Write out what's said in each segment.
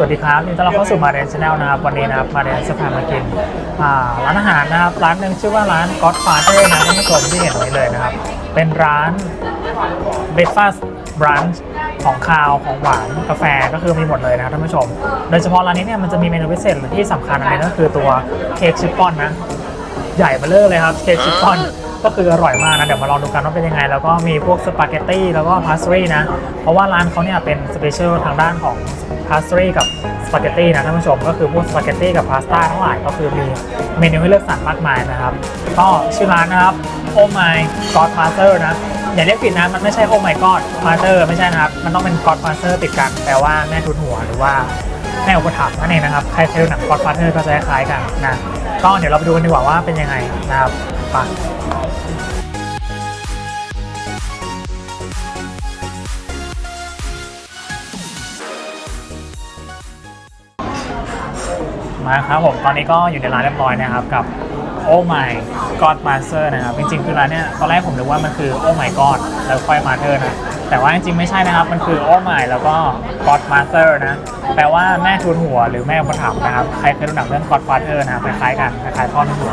วัสดีครับนดีต้อนรับเข้าสู่มาเรนชาแนลนะครับ วันนี้นะครับมาเรนจะพามากินร้านอาหารนะครับ ร้านหนึ่งชื่อว่าร้าน Godfather นะท่านผู้ชมที่เห็นนี้เลยนะครับ เป็นร้าน breakfast brunch ของคาวของหวานกาแฟก็คือมีหมดเลยนะครับท่านผู้ชม โดยเฉพาะร้านนี้เนี่ยมันจะมีเมนูพิเศษที่สำคัญอันนี้ก็คือตัวเค้กชิฟฟ่อนนะ ใหญ่มาเลอเลยครับเค้กชิฟฟ่อน ก็คืออร่อยมากนะ เดี๋ยวมาลองดูกันว่าเป็นยังไง แล้วก็มีพวกสปาเกตตี้แล้วก็พาสตรีนะ เพราะว่าร้านเขาเนี่ยเป็นสเปเชียลทางด้านของพาสตรีกับสปาเกตตี้นะท่านผู้ชม ก็คือพวกสปาเกตตี้กับพาสต้าทั้งหลายก็คือมีเมนูให้เลือกสรรมากมายนะครับ ก็ชื่อร้านนะครับ Oh My Godfather นะอย่าเรียกผิดนะมันไม่ใช่ Oh My God Father ไม่ใช่นะครับ มันต้องเป็น Godfather ติดกันแปลว่าแม่ทุนหัวหรือว่าแม่อุปถัมภ์นั่นเองนะครับใครเคยดูหนัง Godfather ก็จะคล้ายกันนะก็เดี๋ยวเราไปดูกันดีกว่าว่าเป็นยังไงนะครับ ไปมาครับผมตอนนี้ก็อยู่ในร้านเรียบร้อยนะครับกับ Oh My God Master นะครับจริงๆคือร้านเนี้ยตอนแรกผมนึกว่ามันคือ Oh My God แล้วค่อย Master นะแต่ว่าจริงๆไม่ใช่นะครับมันคือ Oh My แล้วก็ God Master นะแปลว่าแม่ทุนหัวหรือแม่อุปถัมภ์นะครับใครเคยดูหนังเรื่อง Godfather นะครับคล้ายๆกันคล้ายๆพ่อทุนหัว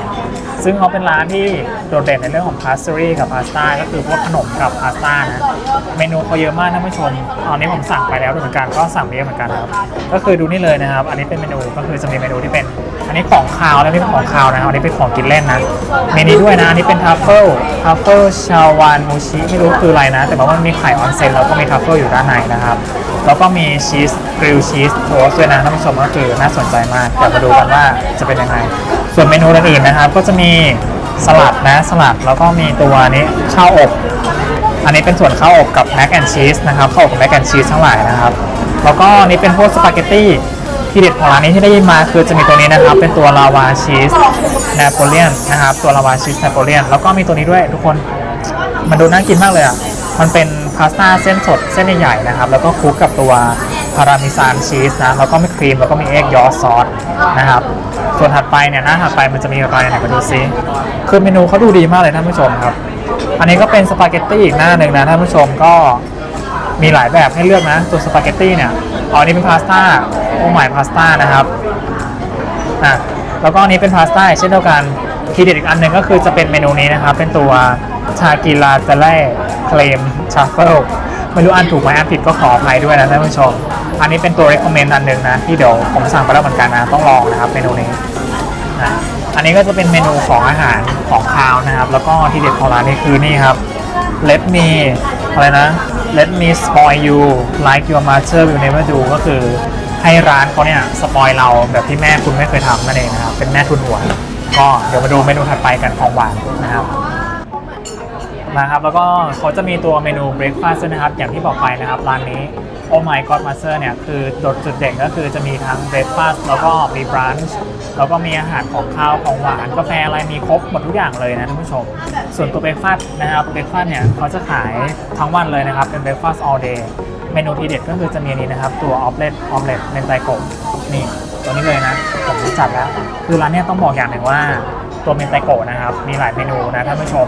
ซึ่งเขาเป็นร้านที่โดดเด่นในเรื่องของพาสตรีกับพาสต้าก็คือพวกขนมกับพาสต้านะเมนูเขาเยอะมากท่านผู้ชมตอนนี้ผมสั่งไปแล้วด้วยเหมือนกันก็สั่งไปเยอะเหมือนกันนะครับก็คือดูนี่เลยนะครับ อันนี้เป็นเมนูก็คือจะมีเมนูที่เป็น อันนี้ของคาวแล้วนี่เป็นของคาวนะครับอันนี้เป็นของกินเล่นนะเมนูด้วยนะอันนี้เป็นทัฟเฟิลทัฟเฟิลชาวานมูชิไม่รู้คืออะไรนะ แต่ว่ามันมีไข่ออนเซนแล้วก็มีทัฟเฟิลอยู่ด้านในนะครับ แล้วก็มีชีสกริลชีสโทสด้วยนะท่านผู้ชมก็คือน่าสนใจมากเดี๋ยวมาดูกันว่าจะเป็นยังไง ส่วนเมนูอื่นๆนะครับ ก็จะมีสลัดนะสลัดแล้วก็มีตัวนี้ข้าวอบอันนี้เป็นส่วนข้าวอบกับแม c แอนชีสนะครับข้าวอบกับแม c แอนชีสทั้งหลายนะครับแล้วก็นนี้เป็นพวกสปาเกตตี้ ที่เด็ดของร้านนี้ที่ได้ยินมาคือจะมีตัวนี้นะครับ เป็นตัวลาวาชีสนโปเลียนนะครับ ตัวลาวาชีสนโปเลียนแล้วก็มีตัวนี้ด้วยทุกคนมันดูน่ากินมากเลยอะมันเป็นพาสต้าเส้นสดเส้นใหญ่ๆนะครับ แล้วก็คลุกกับตัวพาราเมิซานชีสนะแล้วก็มีครีมแล้วก็มีเอ็กยอซอสนะครับ ส่วนถัดไปเนี่ยหน้าถัดไปมันจะมีอะไรไหนมาดูซิคือเมนูเขาดูดีมากเลยท่านผู้ชมครับ อันนี้ก็เป็นสปาเกตตี้อีกหน้าหนึ่งนะท่านผู้ชมก็มีหลายแบบให้เลือกนะ ตัวสปาเกตตี้เนี่ยอ๋ออันนี้เป็นพาสต้า โอ้หมายพาสต้านะครับอะแล้วก็อันนี้เป็นพาสต้าเช่นเดียวกันทีเด็ดอีกอันหนึ่งก็คือจะเป็นเมนูนี้นะครับ เป็นตัวชากิลาเจเล่เคลมชัฟเฟิลไม่รู้อ่านถูกไหมอ่านผิดก็ขออภัยด้วยนะท่านผู้ชม อันนี้เป็นตัว recommend อันหนึ่งนะที่เดี๋ยวผมสั่งไปแล้วเหมือนกันนะต้องลองนะครับเมนูนี้นะอันนี้ก็จะเป็นเมนูของอาหารของคาวนะครับ แล้วก็ที่เด็ดของร้านนี้คือนี่ครับ let me อะไรนะ let me spoil you like your master will never do ก็คือ ให้ร้านเขาเนี่ยสปอยเราแบบที่แม่คุณไม่เคยทำนั่นเองนะครับเป็นแม่ทุนหัวก็เดี๋ยวมาดูเมนูถัดไปกันของหวานนะครับนะครับแล้วก็เขาจะมีตัวเมนู breakfast ด้วยนะครับ อย่างที่บอกไปนะครับร้านนี้ Oh my god master เนี่ยคือโดดจุดเด่นก็คือจะมีทั้ง breakfast แล้วก็มี brunch แล้วก็มีอาหารของข้าวของหวานกาแฟอะไรมีครบหมดทุกอย่างเลยนะท่านผู้ชม ส่วนตัว breakfast นะครับ breakfast เนี่ยเขาจะขายทั้งวันเลยนะครับเป็น breakfast all day เมนูทีเด็ดก็คือจะมีนี้นะครับ ตัว omelet omelet เมนไตโกะนี่ตัวนี้เลยนะผมจักแล้ว คือร้านเนี้ยต้องบอกอย่างหนึ่งว่าตัวเมนไตโกะนะครับ มีหลายเมนูนะท่านผู้ชม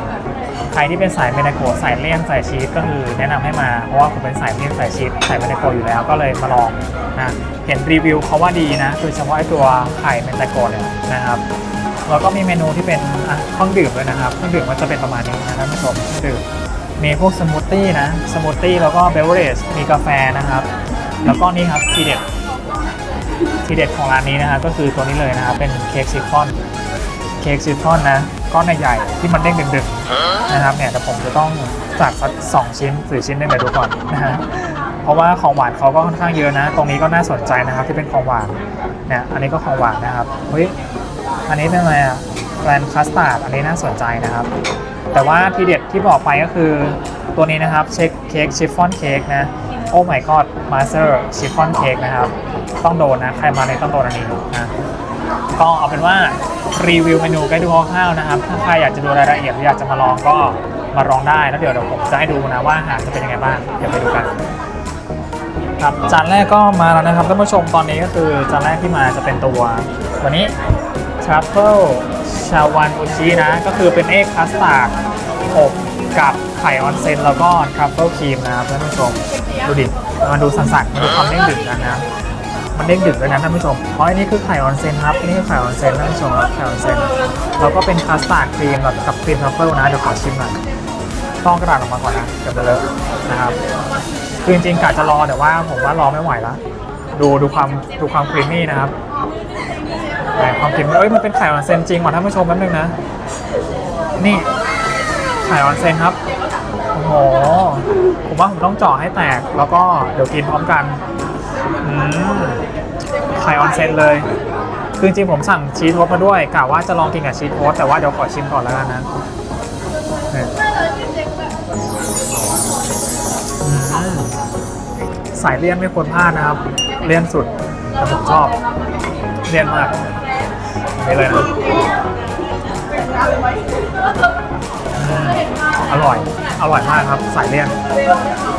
ใครที่เป็นสายเมนไตโกะสายเลี่ยนสายชีสก็คือแนะนำให้มา เพราะว่าผมเป็นสายเลี่ยนสายชีสสายเมนไตโกะอยู่แล้วก็เลยมาลองนะเห็นรีวิวเขาว่าดีนะโดยเฉพาะไอตัวไข่เมนไตโกะเนี่ยนะครับแล้วก็มีเมนูที่เป็นอะเครื่องดื่มด้วยนะครับเครื่องดื่มมันจะเป็นประมาณนี้นะท่านผู้ชมเครื่องดื่ม มีพวกสมูทตี้นะ สมูทตี้แล้วก็เบเวอร์เรจมีกาแฟนะครับ แล้วก็นี่ครับทีเด็ดทีเด็ดของร้านนี้นะครับก็คือตัวนี้เลยนะครับ เป็นเค้กชิฟฟอนเค้กชิฟฟอนนะก้อนใหญ่ๆที่มันเด้งดึงๆนะครับเนี่ยแต่ผมจะต้องจัดสักสองชิ้นหรือชิ้นหนึงเดี๋ยวดูก่อนนะฮะเพราะว่าของหวานเขาก็ค่อนข้างเยอะนะ ตรงนี้ก็น่าสนใจนะครับที่เป็นของหวานเนี่ยอันนี้ก็ของหวานนะครับเฮ้ยอันนี้เป็นอะไรอะ แกรนคัสตาร์ดอันนี้น่าสนใจนะครับ แต่ว่าทีเด็ดที่บอกไปก็คือตัวนี้นะครับเช็คเค้กชิฟฟ่อนเค้กนะโอ้ my god master ชิฟฟ่อนเค้กนะครับ ต้องโดนนะ ใครมาในต้องโดนอันนี้นะก็เอาเป็นว่ารีวิวเมนูใกล้ดูคร่าวๆนะครับ ถ้าใครอยากจะดูรายละเอียดหรืออยากจะมาลองก็มาลองได้แล้วเดี๋ยวเดี๋ยวผมจะให้ดูนะว่าอาหารจะเป็นยังไงบ้างเดี๋ยวไปดูกันครับจานแรกก็มาแล้วนะครับท่านผู้ชมตอนนี้ก็คือจานแรกที่มาจะเป็นตัว ตัวนี้ทรัฟเฟิล ชาวันอุชินะ ก็คือเป็นเอกคัสตาร์ดอบกับไข่ออนเซนแล้วก็ทรัฟเฟิลครีมนะครับท่านผู้ชมดูดิมันดูสั่นๆมันดูความเด้งดึงกันนะมันเด้งดึกเลยนะท่านผู้ชมเพราะอันนี้คือไข่ออนเซนครับนี่คือไข่ออนเซนท่านผู้ชมครับไข่ออนเซนแล้วก็เป็นคัสตาร์ดครีมกับครีมทัฟเฟิลนะเดี๋ยวขอชิมหน่อยต้องกระดาษออกมาก่อนนะเดี๋ยวจะเลอะนะครับคือจริงๆกะจะรอแต่ว่าผมว่ารอไม่ไหวแล้วดูดูความดูความครีมมี่นะครับ แต่ความครีมเอ้ยมันเป็นไข่ออนเซนจริงว่ะท่านผู้ชมแป๊บนึงนะ นี่ไข่ออนเซนครับ โอ้โห ผมว่าผมต้องเจาะให้แตก แล้วก็เดี๋ยวกินพร้อมกันอืมไข่ออนเซนเลย คือจริงผมสั่งชีสโทสมาด้วยกะว่าจะลองกินกับชีสโทสแต่ว่าเดี๋ยวขอชิมก่อนแล้วกันนะนี่อืมสายเลี่ยนไม่ควรพลาดนะครับ เลี่ยนสุดแต่ผมชอบ เลี่ยนมาก นี่เลยนะอร่อย อร่อยมากครับ สายเลี่ยน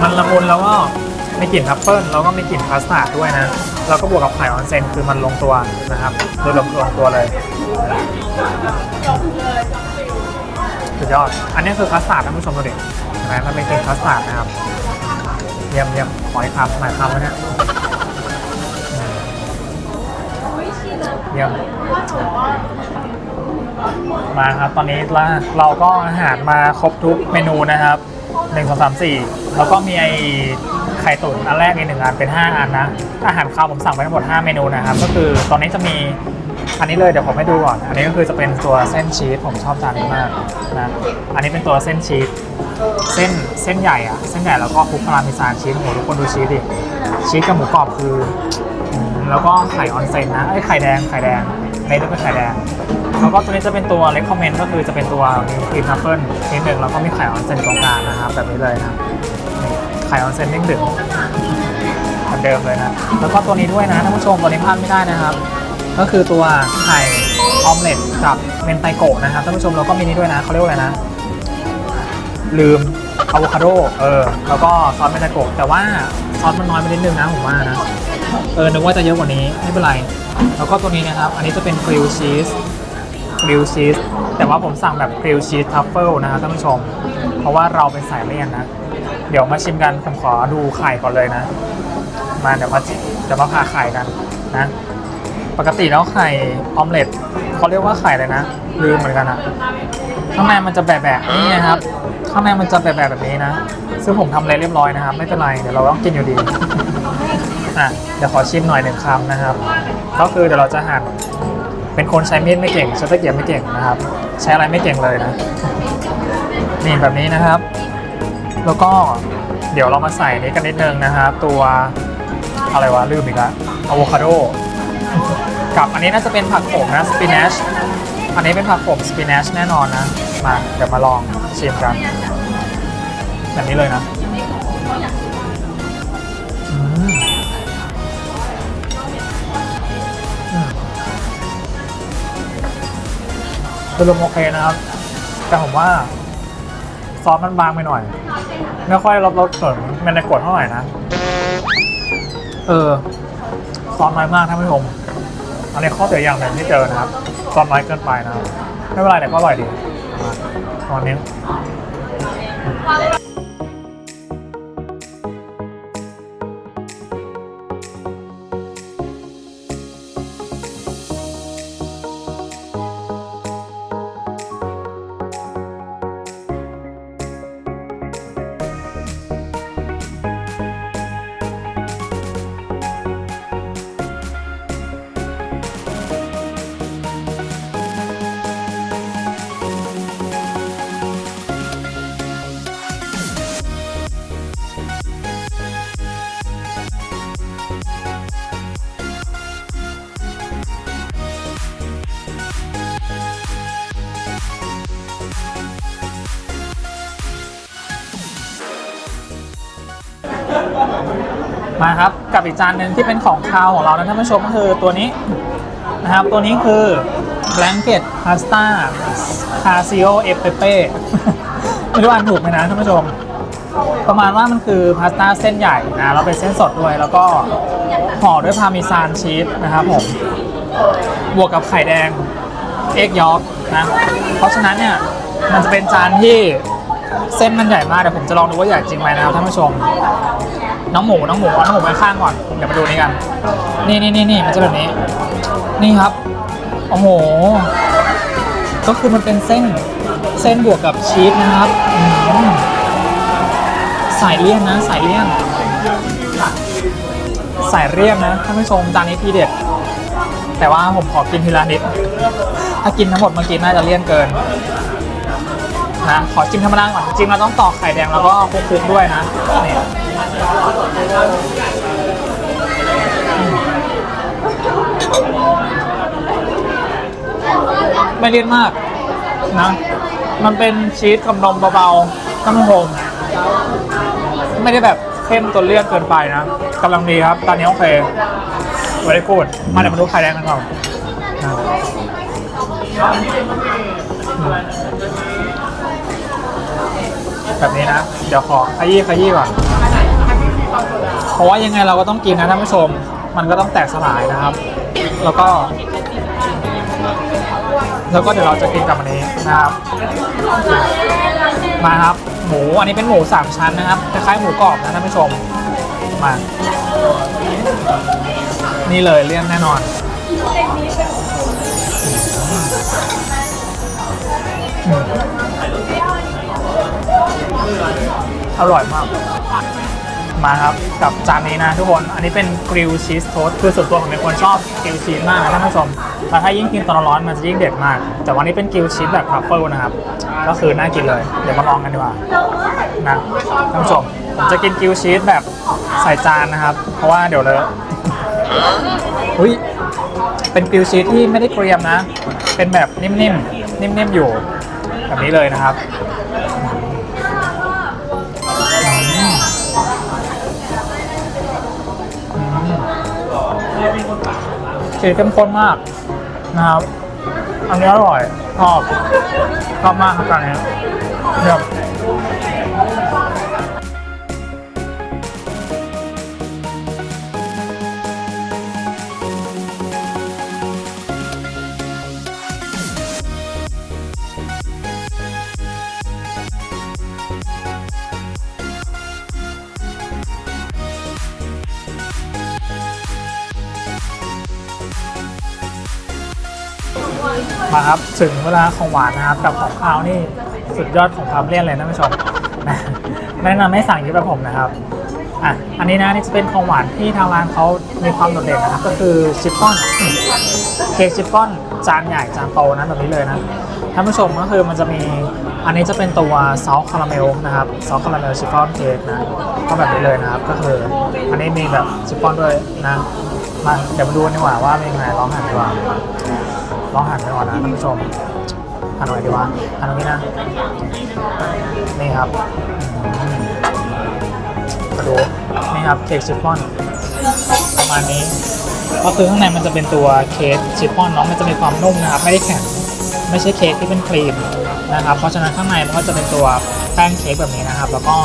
มันละมุนแล้วก็มีกลิ่นทัฟเฟิลแล้วก็มีกลิ่นพาสต้าด้วยนะ แล้วก็บวกกับไข่ออนเซนคือมันลงตัวนะครับโดยรวมลงตัวเลยสุดยอด อันนี้คือคัสตาร์ดท่านผู้ชมดูดิเห็นไหมมันเป็นกลิ่นคัสตาร์ดนะครับ เยี่ยมเยี่ยมขอให้คำหมายคำแล้วเนี่ย เยี่ยมมาครับตอนนี้ละเราก็อาหารมาครบทุกเมนูนะครับ1 2 3 4แล้วก็มีไอไข่ตุ๋นอันแรกอีกหนึ่งอันเป็น5อันนะอาหารคาวผมสั่งไปทั้งหมด5เมนูนะครับ ก็คือตอนนี้จะมีอันนี้เลยเดี๋ยวผมให้ดูก่อน อันนี้ก็คือจะเป็นตัวเส้นชีสผมชอบจานนี้มากนะอันนี้เป็นตัวเส้นชีสเส้นเส้นใหญ่อะเส้นใหญ่แล้วก็คลุกพาราเมซานชีสโอ้โหทุกคนดูชีสดิชีสกับหมูกรอบคือ แล้วก็ไข่ออนเซนนะไอ้ไข่แดงไข่แดงในนี้เป็นไข่แดงแล้วก็ตัวนี้จะเป็นตัวเล็กคอมเมนต์ก็คือจะเป็นตัวมีครีมทัฟเฟิลนิดหนึ่งแล้วก็มีไข่ออนเซนตรงกลางนะครับแบบนี้เลยนะนี่ไข่ออนเซนเด้งดึงเหมือนเดิมเลยนะแล้วก็ตัวนี้ด้วยนะท่านผู้ชมตัวนี้พลาดไม่ได้นะครับ ก็คือตัวไข่ออมเล็ตกับเมนไตโกะนะครับท่านผู้ชมแล้วก็มีนี้ด้วยนะเขาเรียกว่าอะไรนะลืมอะโวคาโดเออแล้วก็ซอสเมนไตโกะแต่ว่าซอสมันน้อยไปนิดนึงนะผมว่านะ เออนึกว่าจะเยอะกว่านี้ไม่เป็นไร แล้วก็ตัวนี้นะครับ อันนี้จะเป็นกริลชีสกริลชีสแต่ว่าผมสั่งแบบกริลชีสทัฟเฟิลนะครับท่านผู้ชม เพราะว่าเราเป็นสายเลี่ยนนะ เดี๋ยวมาชิมกัน ผมขอดูไข่ก่อนเลยนะ มาเดี๋ยวมาจิเดี๋ยวมาผ่าไข่กันนะ ปกติแล้วไข่ออมเล็ตเขาเรียกว่าไข่เลยนะลืมเหมือนกันอะข้างในมันจะแบบแบบนี่นะครับ ข้างในมันจะแบบแบบแบบนี้นะ ซึ่งผมทำอะไรเรียบร้อยนะครับ ไม่เป็นไร เดี๋ยวเราต้องกินอยู่ดี อะเดี๋ยวขอชิมหน่อยหนึ่งคำนะครับ ก็คือเดี๋ยวเราจะหั่นเป็นคนใช้มีดไม่เก่งใช้ตะเกียบไม่เก่งนะครับ ใช้อะไรไม่เก่งเลยนะนี่แบบนี้นะครับ แล้วก็เดี๋ยวเรามาใส่นี้กันนิดนึงนะครับ ตัวอะไรวะลืมอีกล้วอะโวคาโดกับอันนี้น่าจะเป็นผักโขมนะสปินัชอันนี้เป็นผักโขมสปินัชแน่นอนนะมาเดี๋ยวมาลองชิมกันแบบนี้เลยนะ คือรวมโอเคนะครับ แต่ผมว่าซอสมันบางไปหน่อย ไม่ค่อยรสรสเขินมันในกดเท่าไหร่นะ เออ ซอสน้อยมากท่านผู้ชม อันนี้ข้อเสียอย่างหนึ่งที่เจอนะครับ ซอสน้อยเกินไปนะครับ ไม่เป็นไรแต่ก็อร่อยดีตอนนี้ มาครับกับอีกจานหนึ่งที่เป็นของคาวของเรานะท่านผู้ชมก็คือตัวนี้นะครับ ตัวนี้คือ blanket pasta casio e pepe ไม่รู้อ่านถูกไหมนะท่านผู้ชม ประมาณว่ามันคือพาสต้าเส้นใหญ่นะแล้วเป็นเส้นสดด้วย แล้วก็ห่อด้วยพาเมซานชีสนะครับผมบวกกับไข่แดงเอ็กยอร์กนะเพราะฉะนั้นเนี่ยมันจะเป็นจานที่เส้นมันใหญ่มากเดี๋ยวผมจะลองดูว่าใหญ่จริงไหมนะครับท่านผู้ชม น้องหมูน้องหมูเอาน้องหมูไปข้างก่อนเดี๋ยวมาดูนี่กัน นี่นี่นี่นี่มันจะแบบนี้ นี่ครับโอ้โหก็คือมันเป็นเส้นเส้นบวกกับชีสนะครับสายเลี่ยนนะสายเลี่ยนสายเรียบนะท่านผู้ชมจานนี้ทีเด็ด แต่ว่าผมขอกินทีละนิด ถ้ากินทั้งหมดเมื่อกี้น่าจะเลี่ยนเกินนะขอจิ้มธรรมดาก่อนจริงเราต้องตอกไข่แดงแล้วก็คลุกๆด้วยนะนี่ ไม่เลี่ยนมากนะ มันเป็นชีสกับนมเบาๆท่านผู้ชมไม่ได้แบบเข้มจนเลี่ยนเกินไปนะกำลังดีครับ ตอนนี้โอเคไว้กูด มาเดี๋ยวมาดูไข่แดงกันก่อนแบบนี้นะ เดี๋ยวขอขยี้ขยี้ก่อน ราะว่ายังไงเราก็ต้องกินนะท่านผู้ชม มันก็ต้องแตกสลายนะครับ แล้วก็ แล้วก็เดี๋ยวเราจะกินกับอันนี้นะครับ มาครับ หมูอันนี้เป็นหมูสามชั้นนะครับคล้ายๆหมูกรอบนะท่านผู้ชม มา นี่เลยเลี่ยนแน่นอนอืมอร่อยมาก มาครับกับจานนี้นะทุกคน อันนี้เป็นกริลชีสโทสคือส่วนตัวผมเป็นคนชอบกริลชีสมากนะท่านผู้ชมแล้วถ้ายิ่งกินตอนร้อนมันจะยิ่งเด็ดมาก แต่วันนี้เป็นกริลชีสแบบทรัฟเฟิลนะครับ ก็คือน่ากินเลย เดี๋ยวมาลองกันดีกว่านะท่านผู้ชมผมจะกินกริลชีสแบบใส่จานนะครับ เพราะว่าเดี๋ยวเลอะอุ้ยเป็นกริลชีสที่ไม่ได้เกรียมนะ เป็นแบบนิ่มๆ นิ่มๆ อยู่ แบบนี้เลยนะครับ สีเข้มข้นมากนะครับ อันนี้อร่อยชอบชอบมากครับจานนี้เดี๋ยว มาครับถึงเวลาของหวานนะครับกับของข้าวนี่สุดยอดของความเลี่ยนเลยนะท่านผู้ชมนะแนะนำให้สั่งยี่แบบผมนะครับอะอันนี้นะนี่จะเป็นของหวานที่ทางร้านเขามีความโดดเด่นนะครับก็คือชิปปอนเค้กชิปปอนจานใหญ่จานโตนะแบบนี้เลยนะท่านผู้ชมก็คือมันจะมีอันนี้จะเป็นตัวซอสคาราเมลนะครับซอสคาราเมลชิฟฟ่อนเค้กนะก็แบบนี้เลยนะครับก็คืออันนี้มีแบบชิฟฟ่อนด้วยนะมาเดี๋ยวมาดูกันดีกว่าว่าเป็นยังไงลองหันดีกว่า ลองหันไปก่อนนะท่านผู้ชมหันหน่อยดีกว่าหันตรงนี้นะ นี่ครับอืมมาดูนี่ครับเค้กชิฟฟ่อนประมาณนี้ก็คือข้างในมันจะเป็นตัวเค้กชิฟฟ่อนเนาะมันจะมีความนุ่มนะครับ ไม่ได้แข็งไม่ใช่เค้กที่เป็นครีมนะครับ เพราะฉะนั้นข้างในมันก็จะเป็นตัวแป้งเค้กแบบนี้นะครับ แล้วก็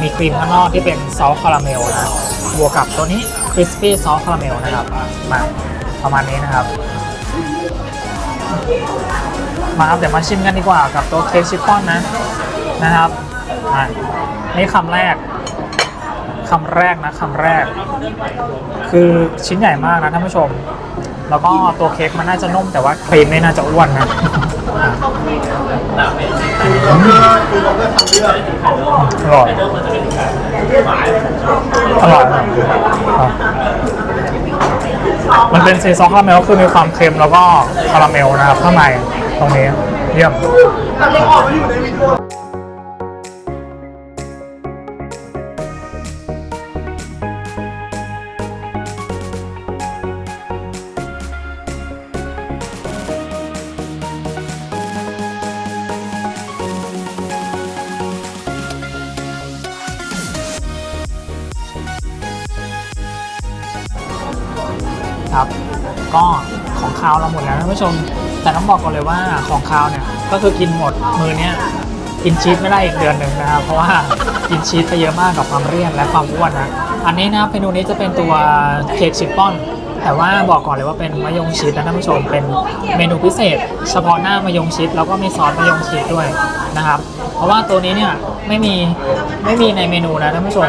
มีครีมข้างนอกที่เป็นซอสคาราเมลนะบวกกับตัวนี้คริสปี้ซอสคาราเมลนะครับมาประมาณนี้นะครับ มาครับเดี๋ยวมาชิมกันดีกว่ากับตัวเค้กชิฟฟ่อนนะนะครับอะนี่คำแรกคำแรกนะคำแรก คือชิ้นใหญ่มากนะท่านผู้ชม แล้วก็ตัวเค้กมันน่าจะนุ่มแต่ว่าครีมนี่น่าจะอ้วนนะอร่อยอร่อย มันเป็นซีซอสคาราเมลก็คือมีความเค็มแล้วก็คาราเมลนะครับข้างในตรงนี้เยี่ยมาวเราหมดแล้วท่านผู้ชม แต่ต้องบอกก่อนเลยว่าของคาวเนี่ยก็คือกินหมดมือเนี้ยกินชีสไม่ได้อีกเดือนหนึ่งนะครับเพราะว่ากินชีสไปเยอะมากกับความเรียนและความอ้วนนะอันนี้นะเมนูนี้จะเป็นตัวเค้กชิปปอน แต่ว่าบอกก่อนเลยว่าเป็นมะยงชิดนะท่านผู้ชมเป็นเมนูพิเศษ เฉพาะหน้ามะยงชิดแล้วก็มีซอสมะยงชิดด้วยนะครับ เพราะว่าตัวนี้เนี่ยไม่มีไม่มีในเมนูนะท่านผู้ชม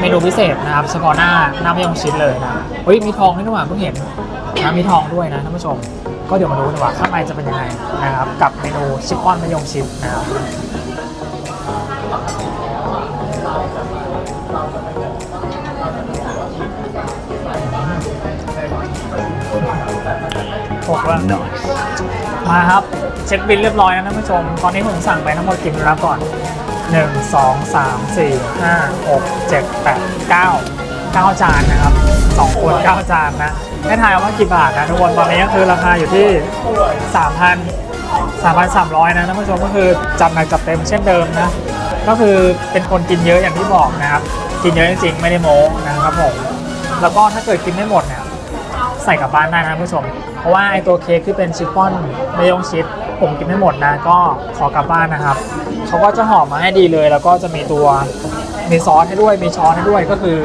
เมนูพิเศษนะครับเฉพาะหน้าหน้ามะยงชิดเลยนะเฮ้ยมีทองด้วยนี่หว่าเพิ่งเห็น นะมีทองด้วยนะท่านผู้ชม ก็เดี๋ยวมาดูดีกว่าข้างในจะเป็นยังไงนะครับ กับเมนูชิปปอนมะยงชิดนะครับหกแล้วมาครับ เช็คบิลเรียบร้อยนะท่านผู้ชม ตอนนี้ผมสั่งไปทั้งหมดกี่เมนูแล้วก่อน 1 2 3 4 5 6 7 8 9 9 จานนะครับ 2 คน 9 จานนะ ให้ทายว่ากี่บาทนะทุกคนตอนนี้ก็คือราคาอยู่ที่ 3,000 3,300 นะท่านผู้ชมก็คือจัดหนักจัดเต็มเช่นเดิมนะ ก็คือเป็นคนกินเยอะอย่างที่บอกนะครับ กินเยอะจริงๆ ไม่ได้โม้นะครับผมแล้วก็ถ้าเกิดกินไม่หมดเนี่ยใส่กลับบ้านได้นะท่านผู้ชม เพราะว่าไอตัวเค้กที่เป็นชิฟฟ่อนมะยงชิดผมกินไม่หมดนะก็ขอกลับบ้านนะครับเขาก็จะห่อมาให้ดีเลย แล้วก็จะมีตัว มีซอสให้ด้วยมีช้อนให้ด้วยก็คือ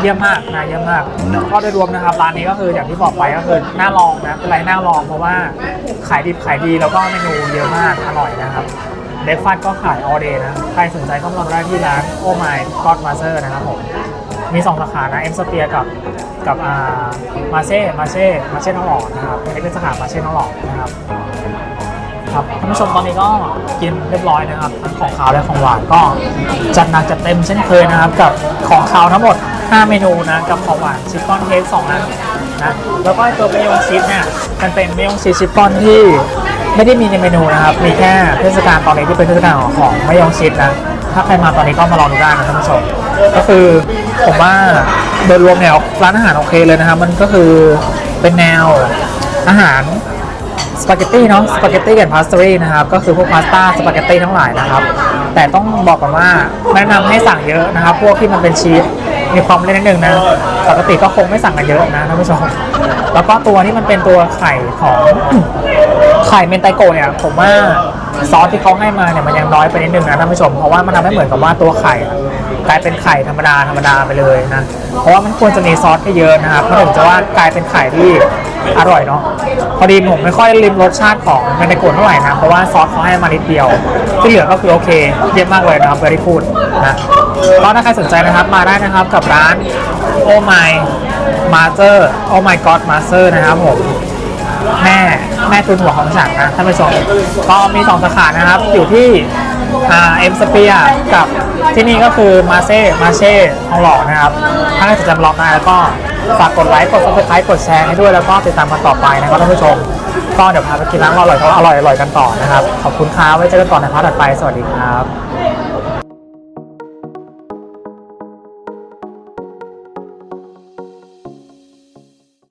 เยี่ยมมากนะเยี่ยมมาก ก็โดยรวมนะครับร้านนี้ก็คืออย่างที่บอกไปก็คือน่าลองนะเป็นไรน่าลองเพราะว่าขายดิบขายดีแล้วก็เมนูเยอะมากอร่อยนะครับเบรกฟาสต์ก็ขาย all day นะ ใครสนใจก็มาลองได้ที่ร้าน Oh My God Master นะครับผมมีสองสาขานะเอ็มสเปียกับกับอ่ามาเช่มาเช่มาเช่น้องหล่อนะครับอันนี้เป็นสาขามาเช่น้องหล่อนะครับ ครับท่านผู้ชมตอนนี้ก็กินเรียบร้อยนะครับทั้งของคาวและของหวานก็จัดหนักจัดเต็มเช่นเคยนะครับ กับของคาวทั้งหมด 5 เมนูนะกับของหวานชิปปอนเค้ก2อันนะแล้วก็ไอตัวเมยองชิปเนี่ยมันเป็นเมยองชิปชิปปอนที่ไม่ได้มีในเมนูนะครับ มีแค่เทศกาลตอนนี้ที่เป็นเทศกาลของของมยองชิปนะถ้าใครมาตอนนี้ก็มาลองดูได้นะท่านผู้ชมก็คือผมว่าโดยรวมเนี่ยร้านอาหารโอเคเลยนะครับ มันก็คือเป็นแนวอาหาร สปาเกตตี้เนาะสปาเกตตี้กับพาสตรีนะครับก็คือพวกพาสต้าสปาเกตตี้ทั้งหลายนะครับ แต่ต้องบอกก่อนว่าแนะนำให้สั่งเยอะนะครับ พวกที่มันเป็นชีสมีความเล่นนิดนึงนะปกติก็คงไม่สั่งกันเยอะนะท่านผู้ชมแล้วก็ตัวที่มันเป็นตัวไข่ของไข่เมนไตโกเนี่ยผมว่าซอสที่เขาให้มาเนี่ยมันยังน้อยไปนิดนึงนะท่านผู้ชมเพราะว่ามันทำให้เหมือนกับว่าตัวไข่ กลายเป็นไข่ธรรมดาธรรมดาไปเลยนะ เพราะว่ามันควรจะมีซอสให้เยอะนะครับเพราะถึงจะว่ากลายเป็นไข่ที่อร่อยเนาะพอดีผมไม่ค่อยริมรสชาติของเมนไตโกะเท่าไหร่นะเพราะว่าซอสเขาให้มานิดเดียว ที่เหลือก็คือโอเค เยี่ยมมากเลยนะครับเบอร์รี่ฟูดนะก็ถ้าใครสนใจนะครับมาได้นะครับกับร้าน Oh My Master Oh My God Master นะครับผมแม่แม่ทุนหัวของฉันนะท่านผู้ชมก็มีสองสาขานะครับ อยู่ที่เอ็มสเปียกับ ที่นี่ก็คือมาเซ่มาเช่ทองหล่อนะครับ ถ้าใครสนใจมาลองได้แล้วก็ฝากกดไลค์กดซับสไครต์กดแชร์ให้ด้วยแล้วก็ติดตามกันต่อไปนะครับท่านผู้ชมก็เดี๋ยวพาไปกินร้านอร่อยๆอร่อยๆกันต่อนะครับ ขอบคุณครับไว้เจอกันต่อในพาร์ทถัดไปสวัสดีครับ